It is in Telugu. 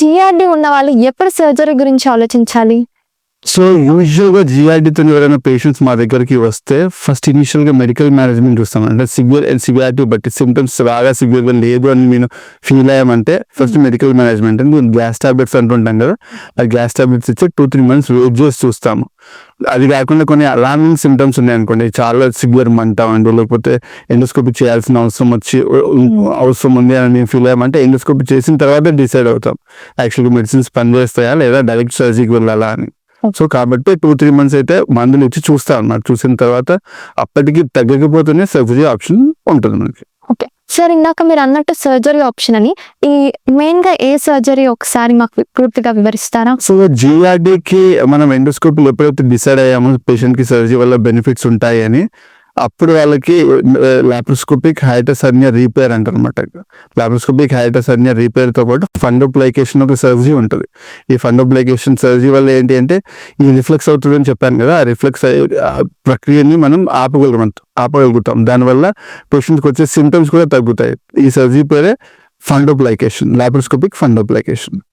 జిఆర్డి ఉన్న వాళ్ళు ఎప్పుడు సర్జరీ గురించి ఆలోచించాలి? సో యూజువల్గా జిఆర్డితో ఎవరైనా పేషెంట్స్ మా దగ్గరికి వస్తే ఫస్ట్ ఇనిషియల్గా మెడికల్ మేనేజ్మెంట్ చూస్తాం. అంటే సివియర్ అండ్ సివియారిటీ బట్టి సిమ్టమ్స్ బాగా సివియర్గా లేదు అని నేను ఫీల్ అయ్యామంటే ఫస్ట్ మెడికల్ మేనేజ్మెంట్ అని గ్యాస్ టాబ్లెట్స్ అంటుంటాం కదా ఆ గ్యాస్ టాబ్లెట్స్ ఇచ్చి టూ త్రీ మంత్స్ రోజు చేసి చూస్తాము. అది కాకుండా కొన్ని అలార్మింగ్ సిమ్టమ్స్ ఉన్నాయనుకోండి చాలా సివియర్ మంట అంటూ లేకపోతే ఎండోస్కోపీ చేయాల్సిన అవసరం వచ్చి అవసరం ఉంది అని నేను ఫీల్ అయ్యామంటే ఎండోస్కోపీ చేసిన తర్వాత డిసైడ్ అవుతాం. యాక్చువల్గా మెడిసిన్స్ పనిచేస్తాయా లేదా డైరెక్ట్ సర్జరీకి వెళ్ళాలా అని. సో కాబట్టి టూ త్రీ మంత్స్ అయితే మందులు ఇచ్చి చూస్తాం అన్నమాట. చూసిన తర్వాత అప్పటికి తగ్గకపోతేనే సర్జరీ ఆప్షన్ ఉంటుంది మనకి. ఓకే సార్ ఇందాక మీరు అన్నట్టు సర్జరీ ఆప్షన్ అని ఈ మెయిన్గా ఏ సర్జరీ ఒకసారి మాకు పూర్తిగా వివరిస్తారా? సో జిఆర్డీకి మనం ఎండోస్కోపీ ఎప్పుడైతే డిసైడ్ అయ్యామో పేషెంట్కి సర్జరీ వల్ల బెనిఫిట్స్ ఉంటాయి అని అప్పుడు వాళ్ళకి లాప్రోస్కోపిక్ హైటస్ అన్య రీపేర్ అంటారు అనమాట లాప్రోస్కోపిక్ హైటస్ అన్య రీపేర్తో పాటు ఫండోప్లైకేషన్ ఒక సర్జరీ ఉంటుంది. ఈ ఫండోప్లైకేషన్ సర్జరీ వల్ల ఏంటి అంటే ఈ రిఫ్లెక్స్ అవుతుంది అని చెప్పాను కదా ఆ రిఫ్లెక్స్ ప్రక్రియని మనం ఆపగలుగుతాం ఆపగలుగుతాం. దానివల్ల పేషెంట్కి వచ్చే సిమ్టమ్స్ కూడా తగ్గుతాయి. ఈ సర్జరీ పేరే ఫండోప్లైకేషన్ లాప్రోస్కోపిక్ ఫండోప్లైకేషన్